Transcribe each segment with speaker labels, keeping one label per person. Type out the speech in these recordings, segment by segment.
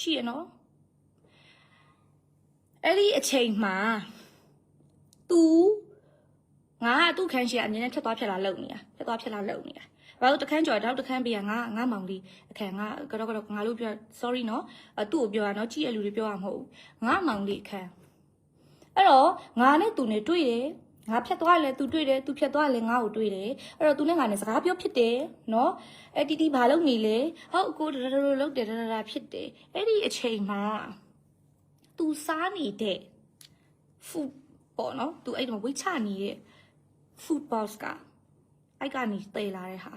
Speaker 1: ရှိရနော်အဲ့ဒီအချိန်မှာ तू ငါကသူ့ခန်းရှိကအမြင်နဲ့ဖြတ်သွားဖြတ်လာလုံနေတာဖြတ်သွားဖြတ်လာလုံနေတာဘာလို့တခန်းကြော်တော့တခန်းပေးရငါငါမောင်လေးအခန်းငါကတော့ကတော့ငါလို့ပြော sorry နော်အသူ့ကိုပြောတာနော်ကြည့်ရလူတွေပြောရမဟုတ်ဘူးငါမောင်လေးအခန်းအဲ့တော့ငါနဲ့သူနဲ့တွေ့တယ် ငါဖြတ်သွားလဲသူတွေ့တယ်သူဖြတ်သွားလဲငါ့ကိုတွေ့တယ်အဲ့တော့သူနဲ့ငါနဲ့စကားပြောဖြစ်တယ်နော်အဲ့တီတီဘာလုပ်နေလဲဟုတ်ကိုဒရဒရလုပ်တယ်ဒရဒရဖြစ်တယ်အဲ့ဒီအချိန်မှာသူစားနေတဲ့ food ပေါ့နော်သူအဲ့ဒီမှာဝိတ်ချနေတဲ့ food box ကအဲ့ကနေတေးလာတဲ့ဟာ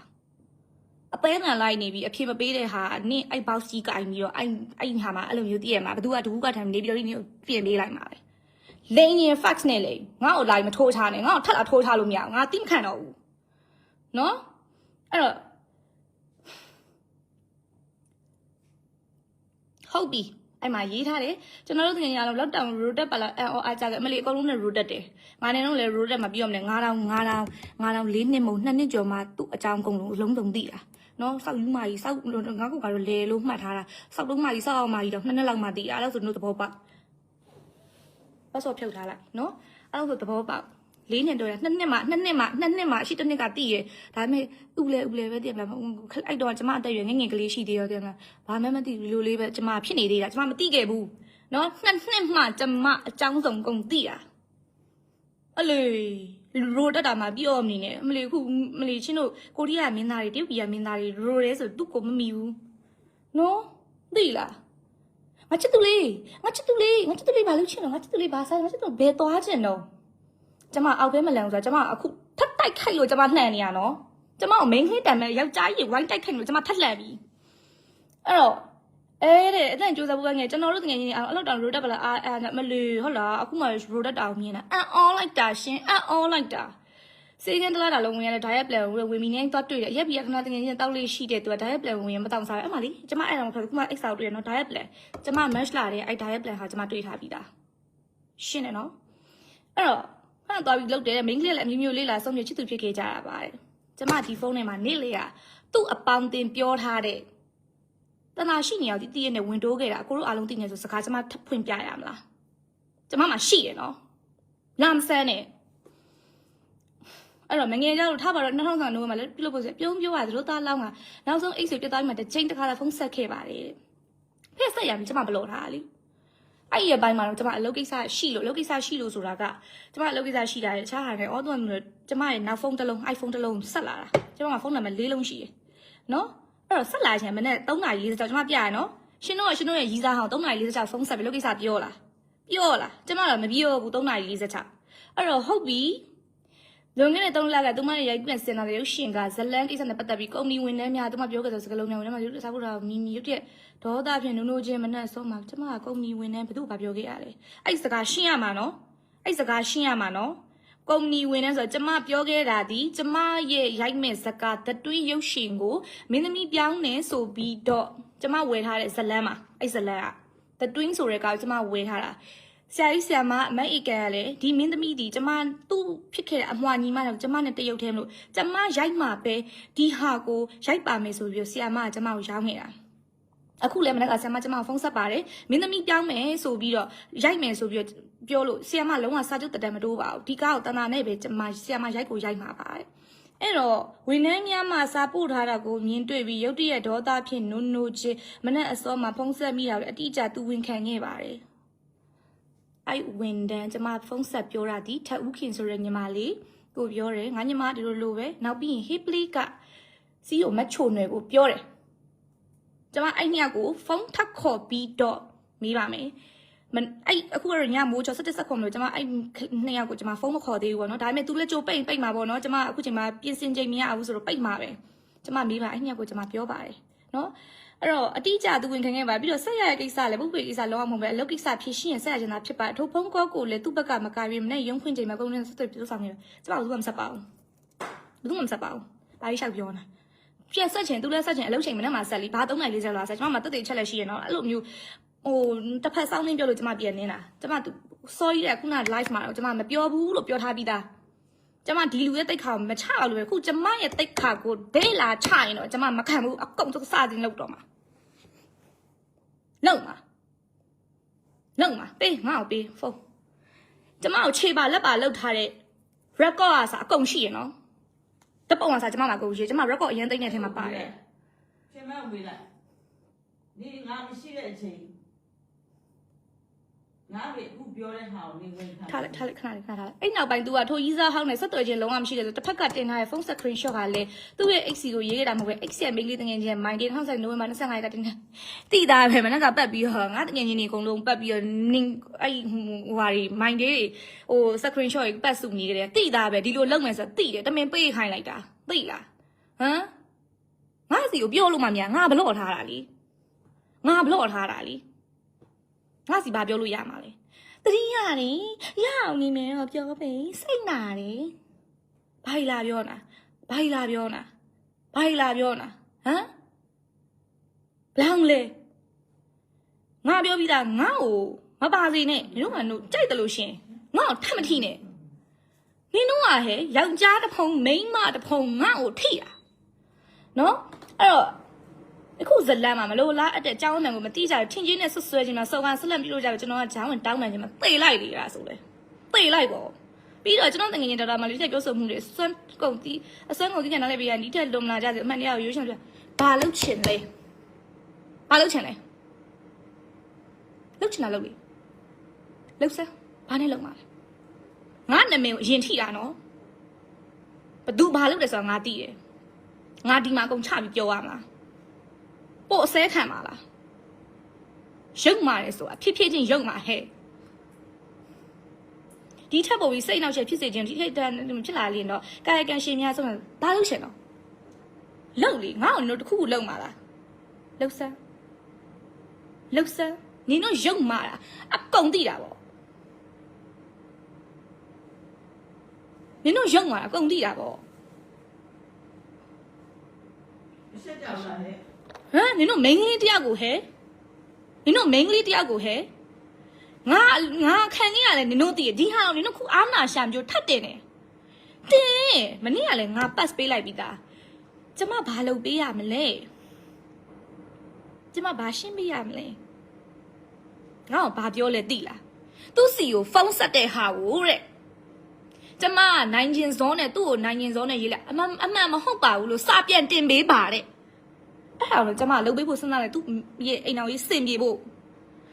Speaker 1: အသေးနံလိုက်နေပြီအဖြစ်မပေးတဲ့ဟာနင့်အဲ့ box ကြီးကင်ပြီးတော့အဲ့အဲ့ဟာမှာအဲ့လိုမျိုးတည်ရမှာဘသူကတကူကထမ်းနေပြီးတော့ဒီနေ့ပြင်ပေးလိုက်မှာပဲ လိန်ရင် fax နဲ့လေငါ့ကို line မထိုးချနဲ့ငါ့ကိုထပ်လာထိုးချလို့မရဘူးငါတိမခံတော့ဘူးနော်အဲ့တော့ဟုတ်ပြီအဲ့မှာရေးထားတယ်ကျွန်တော်တို့တကယ်ရအောင်လောက်တောင် road ပါလာအော်အားကြတယ်အမလီအကုန်လုံးနဲ့ road တယ်ငါနေတော့လေ road မပြီးတော့မလဲ9000 9000 9000လေးနှစ်မို့နှစ်နှစ်ကျော်မှသူ့အကြောင်းကုန်လုံးအလုံးစုံသိတာနော်စောက်ယူမကြီးစောက်ငါကကတော့လေလို့မှတ်ထားတာစောက်လုံးမကြီးစောက်အောင်မကြီးတော့နှစ်နှစ်လောက်မှသိတာအဲ့လိုဆိုတို့သဘောပေါက် ပတ်စောဖြုတ်ထားလိုက်နော်အဲ့လိုဆိုသဘောပေါက်လေးနှစ်တော့နှစ်နှစ်မှနှစ်နှစ်မှနှစ်နှစ်မှရှိတစ်နှစ်ကတည်ရဒါပေမဲ့ဥလဲဥလဲပဲတည်မလားအဲ့တော့ကျမအသက်ရွယ်ငငယ်ကလေးရှိသေးရောတည်မလားဘာမှမသိဘူးလိုလေးပဲကျမဖြစ်နေသေးတာကျမမသိခဲ့ဘူးနော်နှစ်နှစ်မှကျမအကြောင်းဆုံးကုန်သိတာအလေရိုတက်တာမှပြောမနေနဲ့အမလီခုမလီချင်းတို့ကိုရီးယားမင်းသားတွေတရုတ်ပြည်ကမင်းသားတွေရိုရဲဆိုသူ့ကိုမမီဘူးနော်သိလား ငါချစ်သူလေးငါချစ်သူလေးငါချစ်သူလေးဘာလို့ချင်တော့ငါချစ်သူလေးဘာဆိုင်ငါချစ်သူဘယ်သွားချင်တော့ကျမအောက်ထဲမလန်ဘူးဆိုတော့ကျမအခုထပ်တိုက်ခိုက်လို့ကျမနှံ့နေရနော်ကျမကို main ဟစ်တံမဲ့ယောက်ျားကြီးဝိုင်းတိုက်ခိုက်လို့ကျမထက်လှန်ပြီအဲ့တော့အဲ့တဲ့အတန်ကြိုးစားဖို့ကငယ်ကျွန်တော်တို့တကယ်ကြီးအောင်အလောက်တောင် road တက်ပါလားအာအာမလီဟုတ်လားအခုမှ road တက်တာအောင်မြင်တာအန် on လိုက်တာရှင်အန် on လိုက်တာ စေကင်းတလားတာလုံးဝင်ရတဲ့ diet plan ဝင်ဝင်မီနေတော့တွေ့တယ်ရက်ပြီးခဏတကယ်ကြီးတောက်လေးရှိတဲ့သူက diet plan ဝင်ရမတောင်စားအဲ့မလေးကျမအဲ့ဒါမှဖတ်ခုမှ X ဆောက်တွေ့ရနော် diet plan ကျမ match လာတဲ့အဲ့ diet plan ဟာကျမတွေ့ထားပြီးသားရှင်းတယ်နော်အဲ့တော့ဖန်သွားပြီးလုပ်တယ်တဲ့ main ကလေးလည်းအမျိုးမျိုးလေးလာဆုံးဖြတ်ချစ်သူဖြစ်ခဲ့ကြတာပါတယ်ကျမဒီဖုန်းထဲမှာနေ့လေးကသူ့အပေါင်းတင်ပြောထားတဲ့တနာရှိနေအောင်ဒီတည့်ရနဲ့ဝင်တိုးခဲ့တာကိုတို့အားလုံးသိနေဆိုစကားကျမထပ်ဖွင့်ပြရမလားကျမမှာရှိရနော်လမ်းဆန်းနဲ့ အဲ့တော့မငယ်ကြတော့ထားပါတော့2000နိုးမှာလည်းပြုလုပ်ဖို့ဆိုပြုံးပြောရသလိုသားလောင်းကနောက်ဆုံးအိတ်ဆွေပြတ်သားပြီးမှတစ်ချိန်တစ်ခါလာဖုန်းဆက်ခဲ့ပါတယ်ဖက်ဆက်ရပြီကျမဘလို့ထားတာလीအဲ့ဒီအပိုင်းမှာတော့ကျမအလုပ်ကိစ္စရှိလို့အလုပ်ကိစ္စရှိလို့ဆိုတာကကျမအလုပ်ကိစ္စရှိတာလေတခြားဟာတွေအော်တော့ကျမရဲ့နောက်ဖုန်းတစ်လုံး iPhone တစ်လုံးဆက်လာတာကျမကဖုန်းနံပါတ်၄လုံးရှိတယ်နော်အဲ့တော့ဆက်လာချင်မနေ့3နာရီ40ကျော်ကျမပြရနော်ရှင်တို့ကရှင်တို့ရဲ့ရီးစားဟောင်း3နာရီ40ကျော်ဖုန်းဆက်ပြီးလုပ်ကိစ္စပြောလားပြောလားကျမတော့မပြောဘူး3နာရီ40ကျော်အဲ့တော့ဟုတ်ပြီ လွန်ခဲ့တဲ့3လကသူမရဲ့ရိုက်ပြန်စင်တာရုပ်ရှင်ကဇလန်ကိစ္စနဲ့ပတ်သက်ပြီးကုမ္ပဏီဝန်ထမ်းများသူမပြောခဲ့တဲ့စကားလုံးများဝင်ထဲမှာရုပ်စားဖို့တာမီမီရုပ်တဲ့ဒေါသဖြင့်နုံနုံချင်းမနဲ့ဆုံးမှာကျမကကုမ္ပဏီဝန်ထမ်းဘယ်သူ့ဘာပြောခဲ့ရလဲအဲ့စကားရှင်းရမှာနော်အဲ့စကားရှင်းရမှာနော်ကုမ္ပဏီဝန်ထမ်းဆိုတော့ကျမပြောခဲ့တာဒီကျမရဲ့ရိုက်မဲ့ဇကာတတွင်းရုပ်ရှင်ကိုမင်းသမီးပြောင်းနေဆိုပြီးတော့ကျမဝယ်ထားတဲ့ဇလန်မှာအဲ့ဇလန်ကတတွင်းဆိုတဲ့ကောင်ကျမဝယ်ထားတာ ဆရာကြီးဆရာမအမတ်ဧကန်ကလည်းဒီမင်းသမီးဒီကျမသူ့ဖြစ်ခဲ့တဲ့အမွှာညီမတော့ကျမနဲ့တရုတ်ထဲမလို့ကျမရိုက်မှာပဲဒီဟာကိုရိုက်ပါမယ်ဆိုပြီးဆရာမကကျမကိုရောင်းနေတာအခုလည်းမနေ့ကဆရာမကျမကိုဖုန်းဆက်ပါတယ်မင်းသမီးပြောင်းမယ်ဆိုပြီးတော့ရိုက်မယ်ဆိုပြီးတော့ပြောလို့ဆရာမလုံးဝစာချုပ်တတန်မတိုးပါဘူးဒီကားကိုတနာနဲ့ပဲကျမဆရာမရိုက်ကိုရိုက်မှာပါတဲ့အဲ့တော့ဝန်ထမ်းများမှစာပို့ထားတာကိုမြင်တွေ့ပြီးရုတ်တရက်ဒေါသဖြင့်နုံနုံချင်းမနဲ့အစောမှာဖုန်းဆက်မိတာလည်းအတိအကျသူဝန်ခံခဲ့ပါတယ် အဲ့ဝန်တန်းကျမဖုန်းဆက်ပြောတာဒီထက်ဦးခင်ဆိုတဲ့ညီမလေးကိုပြောတယ်ငါညီမဒီလိုလိုပဲနောက်ပြီးရင် Hipley ကစီကိုမချိုနယ်ကိုပြောတယ်ကျမအဲ့ညကိုဖုန်းထပ်ခေါ်ပြီးတော့မေးပါမယ်မအဲ့အခုကတော့ညမိုးချော17စက္ကွန်လို့ကျမအဲ့နှစ်ယောက်ကိုကျမဖုန်းမခေါ်သေးဘူးပေါ့နော်ဒါပေမဲ့ तू လည်းကြိုပိတ်ပိတ်မှာပေါ့နော်ကျမအခုချိန်မှာပြင်ဆင်ချိန်မရဘူးဆိုတော့ပိတ်မှာပဲကျမမေးပါအဲ့ညကိုကျမပြောပါတယ်နော် အဲ့တော့အတိအကျသူဝင်ခံခဲ့ပါပြီးတော့ဆက်ရတဲ့ကိစ္စလည်းပုပ္ပေကိစ္စလောအောင်မဟုတ်ပဲအလုပ်ကိစ္စဖြစ်ရှင်းရင်ဆက်ရချင်တာဖြစ်ပါထိုဖုန်းကောကိုလည်းသူ့ဘက်ကမကပြီးမနဲ့ရုံခွင့်ချိန်မှာကုန်နေဆက်သွယ်ပြောဆောင်နေတယ်ကျမကဘူးမှမဆက်ပါဘူးဘူးမှမဆက်ပါဘူးဘာလို့ရှောက်ပြောနေတာပြက်ဆက်ချင်သူလည်းဆက်ချင်အလုပ်ချိန်မနဲ့မှဆက်လီဘာ3နိုင်40လောက်ဆက်ကျမမှတက်တေချက်လက်ရှိရနော်အဲ့လိုမျိုးဟိုတစ်ဖက်စောင်းနေပြောလို့ကျမပြန်နေတာကျမ sorry တဲ့ခုန live မှာတော့ကျမမပြောဘူးလို့ပြောထားပြီးသား ကျမဒီလူရဲ့တိတ်ခါကိုမချအောင်လို့ပဲခုကျမရဲ့တိတ်ခါကိုဒဲလာချရင်တော့ကျမမခံဘူးအကုန်စစတင်လောက်တော့မှာ လုံမှာလုံမှာပေးငါ့ကိုပေးဖုန်းကျမကိုခြေပါလက်ပါလှုပ်ထားတဲ့ record อ่ะစာအကုန်ရှိရနော်တပုံอ่ะစာကျမမှာအကုန်ရှိကျမ record အရင်သိမ့်တဲ့အထဲမှာပါတယ်
Speaker 2: ရှင်မဝေးလိုက်နေငါမရှိတဲ့အချိန် ငါပဲအခုပြောတဲ့ဟာကိုနေဝင်ခံ
Speaker 1: ထားလိုက်ထားလိုက်ခဏလေးခဏထားလိုက်အဲ့နောက်ပိုင်း तू ကထိုးကြီးစားဟောင်းနဲ့ဆက်သွယ်ခြင်းလုံးဝမရှိတယ်ဆိုတစ်ဖက်ကတင်ထားတဲ့ phone screenshot ကလည်းသူ့ရဲ့ XC ကိုရေးခဲ့တာမဟုတ်ပဲ XC ရဲ့ mail လေးတငယ်ချင်း my day 2000 November 25ရက်တင်တယ်တိတာပဲမနက်ကပတ်ပြီးတော့ငါတငယ်ချင်းတွေအကုန်လုံးပတ်ပြီးတော့နင်းအဲ့ဟိုဟာတွေ my day တွေဟို screenshot တွေပတ်စုနေကြတယ်တိတာပဲဒီလိုလုပ်မယ်ဆိုတော့တိတယ်တမင်ပေးခိုင်းလိုက်တာတိလားဟမ်ငါစီကိုပြောလို့မှများငါဘလော့ထားတာလीငါဘလော့ထားတာလी ငါစီဘာပြောလို့ရမှာလဲတတိရတယ်ရအောင်နေမယ်တော့ပြောပေးစိတ်နာတယ်ဘာကြီးလာပြောနာဘာကြီးလာပြောနာဘာကြီးလာပြောနာဟမ်ဘလောင်လေငါပြောပြီးသားငါ့ကိုမပါစေနဲ့နင်တို့ကတို့ကြိုက်တယ်လို့ရှင်ငါ့ကိုထပ်မထိနဲ့နင်တို့ကဟဲ့ယောက်ျားတစ်ဖုံမိန်းမတစ်ဖုံငါ့ကိုထိတာနော်အဲ့တော့ အခုဇလန်မှာမလို့လားအတဲ့အကြောင်းအမှန်ကိုမသိကြဘူးထင်ချင်းနဲ့ဆွဆွဲခြင်းမှာစော်ကန်ဆက်လက်ပြုလို့ကြပြီကျွန်တော်ကဂျောင်းဝင်တောင်းပန်ခြင်းမှာသေလိုက်လေတာဆိုလေသေလိုက်ပေါ့ပြီးတော့ကျွန်တော်တငယ်ချင်းဒေါက်တာမလေးတက်ပြောဆိုမှုတွေစွမ်းကုန်တီးအစွမ်းကုန်တီးပြန်လာလိုက်ပြီးရနီးတက်လုံမလာကြစေအမှန်တရားကိုရိုးရှင်းပြဘာလုပ်ချင်လဲဘာလုပ်ချင်လဲလုပ်ချင်တာလုပ်လေလုပ်စမ်းဘာနဲ့လုပ်မှာလဲငါနာမည်ကိုအရင်ထိတာနော်ဘသူဘာလုပ်တယ်ဆိုတာငါသိတယ်ငါဒီမှာအကုန်ချပြီးပြောရမှာ ပို့အစဲခံပါလားရုပ်မာတယ်ဆိုတာဖြစ်ဖြစ်ချင်းရုပ်မာဟဲ့ဒီထက်ပိုပြီးစိတ်နောက်ချက်ဖြစ်စေခြင်းဒီထက်တန်ဖြစ်လာရင်တော့ကာယကံရှင်များဆုံးဘာလို့ရှင်တော့လုံလေငါ့ကိုနင်တို့တစ်ခုခုလုံမာလားလှုပ်ဆန်းလှုပ်ဆန်းနင်တို့ရုပ်မာတာအကုန်သိတာပေါ့နင်တို့ရုပ်မာတာအကုန်သိတာပေါ့
Speaker 2: မရှက်ကြဘူးလား ဟဲ့
Speaker 1: ဟမ်နင်တို့မိန်းကလေးတယောက်ကိုဟဲ့နင်တို့မိန်းကလေးတယောက်ကိုဟဲ့ငါငါခံခဲ့ရလဲနင်တို့တည်ဒီဟာကိုနင်တို့ခုအားနာရှာမျိုးထပ်တင်တယ်တင်မနေ့ကလည်းငါပတ်ပေးလိုက်ပြီးသားကျမဘာလုပ်ပေးရမလဲကျမဘာရှင်းပေးရမလဲငါ့ကိုဘာပြောလဲသိလားသူ့စီကိုဖုန်းဆက်တဲ့ဟာကိုတဲ့ကျမကနိုင်ကျင်စောနဲ့သူ့ကိုနိုင်ကျင်စောနဲ့ရေးလိုက်အမှန်အမှန်မဟုတ်ပါဘူးလို့စပြန်တင်ပေးပါတဲ့ အဲ့ဒါတော့ကျမလှုပ်ပေးဖို့စဉ်းစားတယ်သူရဲ့အိမ်တော်ကြီးစင်ပြေဖို့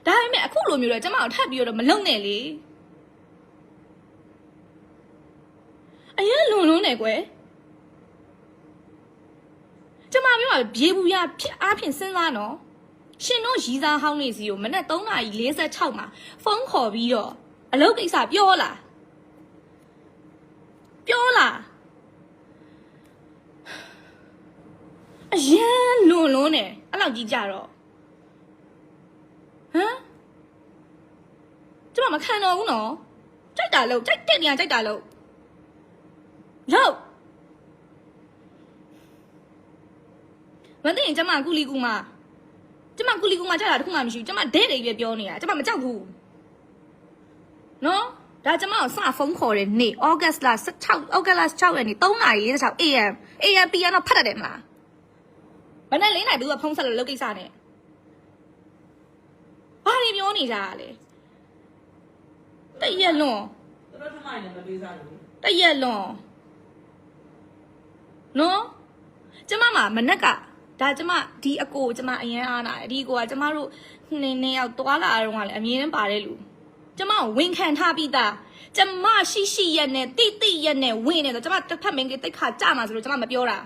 Speaker 1: ဒါပေမဲ့အခုလိုမျိုးတော့ကျမကိုထပ်ပြီးတော့မလုံနဲ့လေအရင်လွန်လွန်းနေကွယ်ကျမပြောတာဘေးဘူးရဖြစ်အားဖြင့်စဉ်းစားနော်ရှင်တို့ရီစားဟောင်းနေစီကိုမနေ့3:46မှာဖုန်းခေါ်ပြီးတော့အလုပ်ကိစ္စပြောလာပြောလာအရန်လွ န်လွန်းတယ်အဲ့လောက်ကြီးကြတော့ဟမ်ကျမမခံတော့ဘူးနော်ကြိုက်တာလို့ကြိုက်တဲ့နေရာကြိုက်တာလို့လို့မသိရင်ကျမကူလီကူမကျမကူလီကူမကြတာတခုမှမရှိဘူးကျမဒဲတယ်ပဲပြောနေတာကျမမကြောက်ဘူးနော်ဒါကျမကိုစဖုန်းခေါ်တဲ့နေ့ဩဂတ်စ်လ16ဩဂတ်လ6ရက်နေ့3:46 AM AM PM တော့ဖတ်တတ်တယ်မလား မနဲ့လင်းနိုင်သူကဖုံးဆက်လို့လုပ်ကိစ္စနဲ့ဘာတွေပြောနေကြတာလဲတရက်လွန်
Speaker 2: တော်တော်ထမိုင်းလည်းမပေးစားဘူး
Speaker 1: တရက်လွန်နော်ကျမမမနက်ကဒါကျမဒီအကိုကျမအရင်အားနာတယ်ဒီအကိုကကျမတို့နေနေရောက်သွားလာတော့ကလည်းအမြင်နဲ့ပါတယ်လူကျမကိုဝန်ခံထားပြီးသားကျမရှိရှိရက်နဲ့တိတိရက်နဲ့ဝင်နေတော့ကျမတစ်ဖက်မင်းကတိတ်ခါကြမှာဆိုလို့ကျမမပြောတာ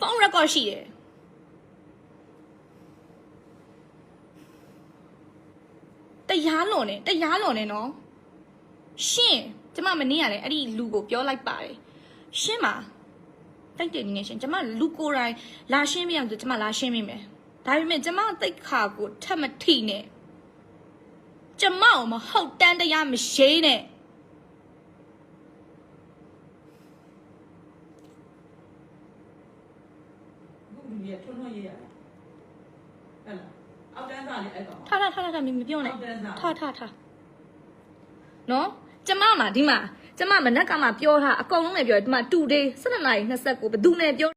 Speaker 1: ဖုန်း record ရှိတယ်တရားလွန်နေတရားလွန်နေနော်ရှင်းကျမမနေ့ကလည်းအဲ့ဒီလူကိုပြောလိုက်ပါတယ်ရှင်းပါတိုက်တယ်နည်းနဲ့ရှင်းကျမလူကိုယ်တိုင်လာရှင်းပြအောင်ဆိုကျမလာရှင်းမိမယ်ဒါပေမဲ့ကျမတိတ်ခါကိုထပ်မထိနဲ့ကျမကိုမဟုတ်တန်းတရားမရေးနဲ့
Speaker 2: အခုလူကြီးထွန်းထွန်းရေးရတယ်ဟဲ့လားအောက်တန်းစားလေးအဲ့ကောင်
Speaker 1: ထားထားထားထားမမပြောနဲ့
Speaker 2: အောက်တန်းစား
Speaker 1: ထားထားထားနော်ကျမမှာဒီမှာကျမမနက်ကမှပြောထားအကုန်လုံးလည်းပြောတယ်ဒီမှာ2 day 12နာရီ29ဘယ်သူနဲ့ပြော